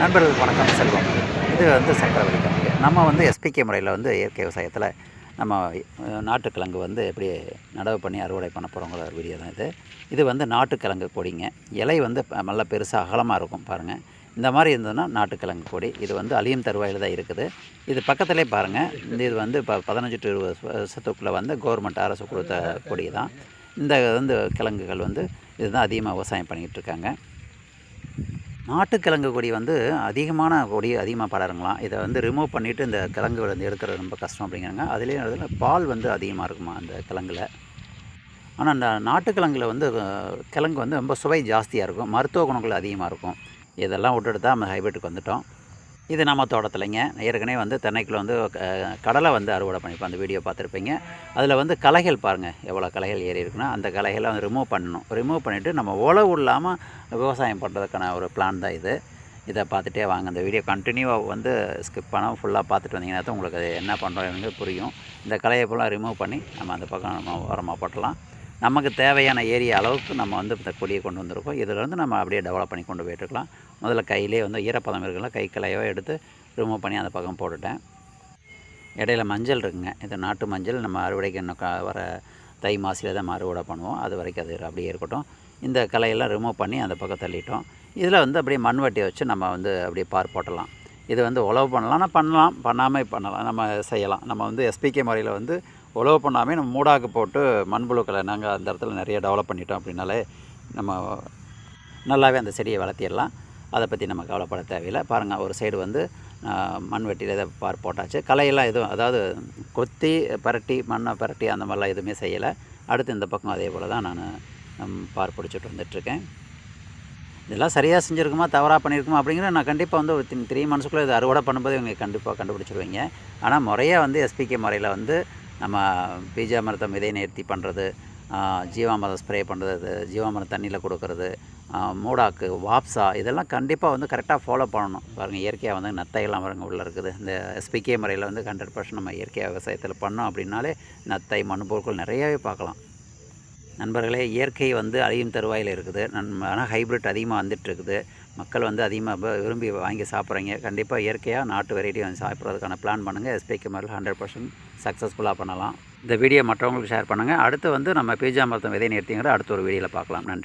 நண்பர்களுக்கு வணக்கம் செல்வம். இது வந்து சக்கரவள்ளி கிழங்கு நம்ம வந்து எஸ்பிகே முறையில் வந்து இயற்கை விவசாயத்தில் நம்ம நாட்டுக்கிழங்கு வந்து எப்படி நடவு பண்ணி அறுவடை பண்ண போகிறோங்கிற ஒரு வீடியோ தான் இது. இது வந்து நாட்டுக்கிழங்கு கொடிங்க. இலை வந்து ப- பெருசாக அகலமாக இருக்கும் பாருங்கள் இந்த மாதிரி இருந்ததுன்னா நாட்டுக்கிழங்கு கொடி. இது வந்து அழியும் தருவாயில் தான் இருக்குது. இது பக்கத்துலேயே பாருங்கள் இந்த இது வந்து இப்போ பதினஞ்சு டு இருபது வருஷத்துக்குள்ளே வந்து கவர்மெண்ட் அரசு கொடுத்த கொடி தான். இந்த வந்து கிழங்குகள் வந்து இதுதான் அதிகமாக விவசாயம் பண்ணிகிட்டு இருக்காங்க. நாட்டுக்கிழங்கு கொடி வந்து அதிகமான கொடி அதிகமாக படருங்களாம் இதை வந்து ரிமூவ் பண்ணிவிட்டு இந்த கிழங்கு வந்து எடுக்கிறது ரொம்ப கஷ்டம் அப்படிங்கிறாங்க. அதுலேயும் அதில் பால் வந்து அதிகமாக இருக்குமா அந்த கிழங்குல? ஆனால் அந்த நாட்டுக்கிழங்குல வந்து கிழங்கு வந்து ரொம்ப சுவை ஜாஸ்தியாக இருக்கும். மருத்துவ குணங்கள் அதிகமாக இருக்கும். இதெல்லாம் விட்டுட்டு தான் நம்ம ஹைபிரிட்டுக்கு வந்துட்டோம். இது நம்ம தோட்டத்தில்ங்க. ஏற்கனவே வந்து தென்னைக்குள்ள வந்து கடலை வந்து அறுவடை பண்ணிப்போம் அந்த வீடியோ பார்த்துருப்பீங்க. அதில் வந்து கலைகள் பாருங்கள் எவ்வளோ களைகள் ஏறி இருக்குன்னா அந்த கலைகளை வந்து ரிமூவ் பண்ணணும். ரிமூவ் பண்ணிவிட்டு நம்ம உழவு இல்லாமல் விவசாயம் பண்ணுறதுக்கான ஒரு பிளான் தான் இது. இதை பார்த்துட்டே வாங்க. இந்த வீடியோ கண்டினியூவாக வந்து ஸ்கிப் பண்ணால் ஃபுல்லாக பார்த்துட்டு வந்தீங்கன்னா தான் உங்களுக்கு அது என்ன பண்ணுறோம் புரியும். இந்த கலையை ஃபுல்லாக ரிமூவ் பண்ணி நம்ம அந்த பக்கம் நம்ம உரமாக போட்டலாம். நமக்கு தேவையான ஏரியா அளவுக்கு நம்ம வந்து இந்த கொடியை கொண்டு வந்திருக்கோம். இதில் வந்து நம்ம அப்படியே டெவலப் பண்ணி கொண்டு போயிட்டுருக்கலாம். முதல்ல கையிலே வந்து ஈரப்பதம் இருக்குல்ல கை கலையோ எடுத்து ரிமூவ் பண்ணி அந்த பக்கம் போட்டுட்டேன். இடையில மஞ்சள் இருக்குங்க. இது நாட்டு மஞ்சள். நம்ம அறுவடைக்கு இன்னும் க- வர தை மாசியில் தான் நம்ம அறுவடை பண்ணுவோம். அது வரைக்கும் அது அப்படியே இருக்கட்டும். இந்த கலையெல்லாம் ரிமூவ் பண்ணி அந்த பக்கம் தள்ளிட்டோம். இதில் வந்து அப்படியே மண்வட்டியை வச்சு நம்ம வந்து அப்படியே பார் போட்டலாம். இது வந்து உழவு பண்ணலாம்னா பண்ணலாம். பண்ணாமல் பண்ணலாம். நம்ம செய்யலாம். நம்ம வந்து எஸ்பிகே முறையில் வந்து உழவு பண்ணாமே நம்ம மூடாக்கு போட்டு மண்புழுக்களை நாங்கள் அந்த இடத்துல நிறைய டெவலப் பண்ணிட்டோம் அப்படின்னாலே நம்ம நல்லாவே அந்த செடியை வளர்த்திடலாம். அதை பற்றி நம்ம கவலைப்பட தேவையில்லை. பாருங்கள் ஒரு சைடு வந்து ஆஹ், மண் வெட்டியில் இதை பார் போட்டாச்சு. களையெல்லாம் எதுவும் அதாவது கொத்தி பரட்டி மண்ணை பரட்டி அந்த மாதிரிலாம் எதுவுமே செய்யலை. அடுத்து இந்த பக்கம் அதே போல் தான் நான் பார் பிடிச்சிட்டு வந்துட்டுருக்கேன். இதெல்லாம் சரியாக செஞ்சுருக்குமா தவறாக பண்ணியிருக்குமா அப்படிங்கிற நான் கண்டிப்பாக வந்து ஒரு த்ரீ மந்த்ஸுக்குள்ளே இது அறுவடை பண்ணும்போது இவங்க கண்டிப்பாக கண்டுபிடிச்சிருவீங்க. ஆனால் முறையாக வந்து எஸ்பிகே முறையில் வந்து நம்ம பீஜாமிரதம் விதை நேர்த்தி பண்ணுறது ஜீவாமிரதம் ஸ்ப்ரே பண்ணுறது ஜீவாமிரதம் தண்ணியில் கொடுக்கறது மூடாக்கு வாப்ஸா இதெல்லாம் கண்டிப்பாக வந்து கரெக்டாக ஃபாலோ பண்ணணும். பாருங்கள் இயற்கையாக வந்து நத்தையெல்லாம் பாருங்க உள்ளே இருக்குது. இந்த எஸ்பிகே முறையில் வந்து ஹண்ட்ரட் பர்சன்ட் நம்ம இயற்கையாக விவசாயத்தில் பண்ணோம் அப்படின்னாலே நத்தை மண்பொருட்கள் நிறையவே பார்க்கலாம். நண்பர்களே இயற்கை வந்து அழியும் தருவாயில் இருக்குது. ஆனால் ஹைப்ரிட் அதிகமாக வந்துட்டுருக்குது. மக்கள் வந்து அதிகமாக விரும்பி வாங்கி சாப்பிட்றீங்க. கண்டிப்பாக இயற்கையாக நாட்டு வெரைட்டி வந்து சாப்பிட்றதுக்கான பிளான் பண்ணுங்கள் எஸ்பிகே மாதிரி ஹண்ட்ரட் பர்சன்ட் சக்ஸஸ்ஃபுல்லாக பண்ணலாம். இந்த வீடியோ மற்றவங்களுக்கு ஷேர் பண்ணுங்கள் அடுத்து வந்து நம்ம பீஜா மரத்தம் விதை நிறுத்திங்கிற அடுத்த ஒரு வீடியோவில் பார்க்கலாம். நன்றி.